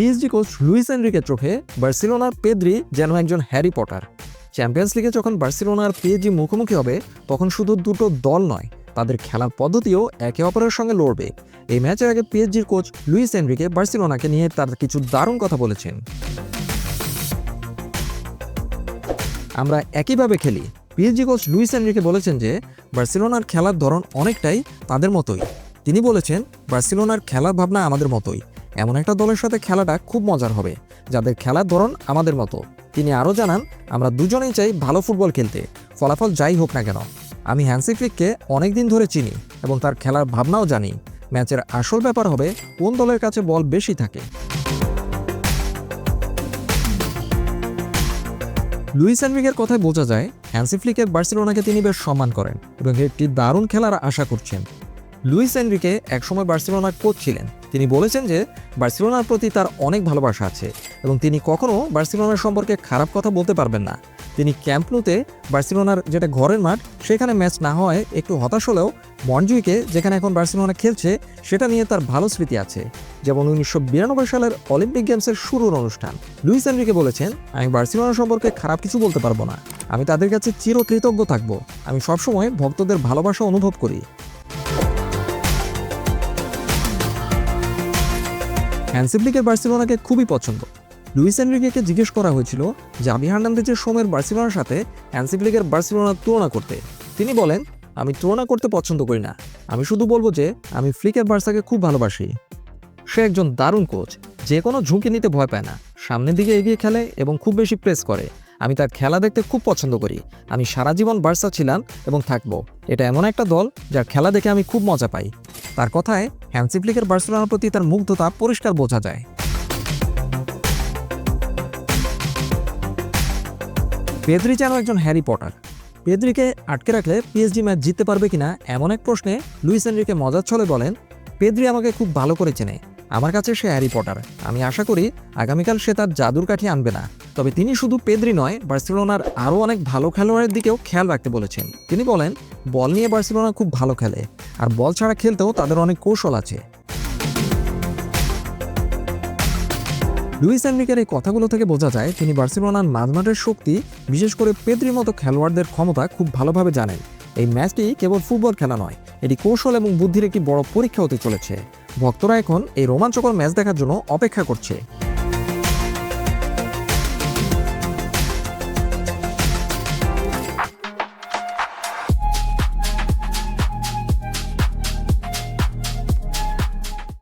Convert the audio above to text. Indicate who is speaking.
Speaker 1: PSG coach Luis এনরিকের চোখে বার্সেলোনার Pedri যেন একজন হ্যারি পটার। চ্যাম্পিয়ন্স লিগে যখন বার্সিলোনার পিএসজি মুখোমুখি হবে, তখন শুধু দুটো দল নয়, তাদের খেলার পদ্ধতিও একে অপরের সঙ্গে লড়বে। এই ম্যাচের আগে পিএসজির কোচ লুইস এনরিকে বার্সেলোনাকে নিয়ে তার কিছু দারুণ কথা বলেছেন। আমরা একইভাবে খেলি। পিএসজি কোচ লুইস এনরিকে বলেছেন যে, বার্সেলোনার খেলার ধরন অনেকটাই তাদের মতোই। তিনি বলেছেন, বার্সেলোনার খেলার ভাবনা আমাদের মতোই। এমন একটা দলের সাথে খেলাটা খুব মজার হবে, যাদের খেলার ধরন আমাদের মতো। তিনি আরও জানান, আমরা দুজনেই চাই ভালো ফুটবল খেলতে, ফলাফল যাই হোক না কেন। আমি হ্যান্সি ফ্লিককে অনেক দিন ধরে চিনি এবং তার খেলার ভাবনাও জানি। ম্যাচের আসল ব্যাপার হবে কোন দলের কাছে বল বেশি থাকে। লুইস এনরিকের কথায় বোঝা যায় হ্যান্সি ফ্লিকের বার্সেলোনাকে তিনি বেশ সম্মান করেন এবং একটি দারুণ খেলার আশা করছেন। লুইস এনরিকে একসময় বার্সেলোনার কোচ ছিলেন। তিনি বলেছেন যে, বার্সেলোনার প্রতি তার অনেক ভালোবাসা আছে এবং তিনি কখনও বার্সেলোনার সম্পর্কে খারাপ কথা বলতে পারবেন না। তিনি ক্যাম্পনুতে বার্সেলোনার যেটা ঘরের মাঠ, সেখানে ম্যাচ না হওয়ায় একটু হতাশ হলেও মনজুইকে যেখানে এখন বার্সেলোনা খেলছে, সেটা নিয়ে তার ভালো স্মৃতি আছে। যেমন উনিশশো বিরানব্বই সালের অলিম্পিক গেমসের শুরুর অনুষ্ঠান। লুইস এনরিকে বলেছেন, আমি বার্সেলোনা সম্পর্কে খারাপ কিছু বলতে পারব না। আমি তাদের কাছে চিরকৃতজ্ঞ থাকব। আমি সবসময় ভক্তদের ভালোবাসা অনুভব করি। হ্যান্সিপ্লিকের বার্সেলোনাকে খুবই পছন্দ। লুইস এনরিকেকে জিজ্ঞেস করা হয়েছিল জাবি হার্নান্দেজের সোমের বার্সেলোনার সাথে হ্যান্সিপ্লিকের বার্সেলোনার তুলনা করতে। তিনি বলেন, আমি তুলনা করতে পছন্দ করি না। আমি শুধু বলব যে, আমি ফ্লিকের বার্সাকে খুব ভালোবাসি। সে একজন দারুণ কোচ যে কোনো ঝুঁকি নিতে ভয় পায় না। সামনের দিকে এগিয়ে খেলে এবং খুব বেশি প্রেস করে। আমি তার খেলা দেখতে খুব পছন্দ করি। আমি সারা জীবন বার্সা ছিলাম এবং থাকব। এটা এমন একটা দল যার খেলা দেখে আমি খুব মজা পাই। তার কথায় হ্যান্সিফ্লিকের বার্সেলোনার প্রতি তার মুগ্ধতা পরিষ্কার বোঝা যায়। পেদ্রি যেন একজন হ্যারি পটার। পেদ্রিকে আটকে রাখলে পিএসজি ম্যাচ জিততে পারবে কিনা এমন এক প্রশ্নে লুইস এনরিকে মজার ছলে বলেন, পেদ্রি আমাকে খুব ভালো করে চেনে। আমার কাছে সে হ্যারি পটার। আমি আশা করি আগামীকাল সে তার জাদুর কাঠি আনবে না। তবে তিনি শুধু পেদ্রি নয়, বার্সেলোনার আরও অনেক ভালো খেলোয়াড়ের দিকেও খেয়াল রাখতে বলেছেন। তিনি বলেন, বল নিয়ে বার্সেলোনা খুব ভালো খেলে, আর বল ছাড়া খেলতেও তাদের অনেক কৌশল আছে। লুইস এনরিকের এই কথাগুলো থেকে বোঝা যায়, তিনি বার্সেলোনার মাঝমাঠের শক্তি, বিশেষ করে পেদ্রির মতো খেলোয়াড়দের ক্ষমতা খুব ভালোভাবে জানেন। এই ম্যাচটি কেবল ফুটবল খেলা নয় এটি কৌশল এবং বুদ্ধির একটি বড় পরীক্ষা হতে চলেছে। ভক্তরা এখন এই রোমাঞ্চকর ম্যাচ দেখার জন্য অপেক্ষা করছে।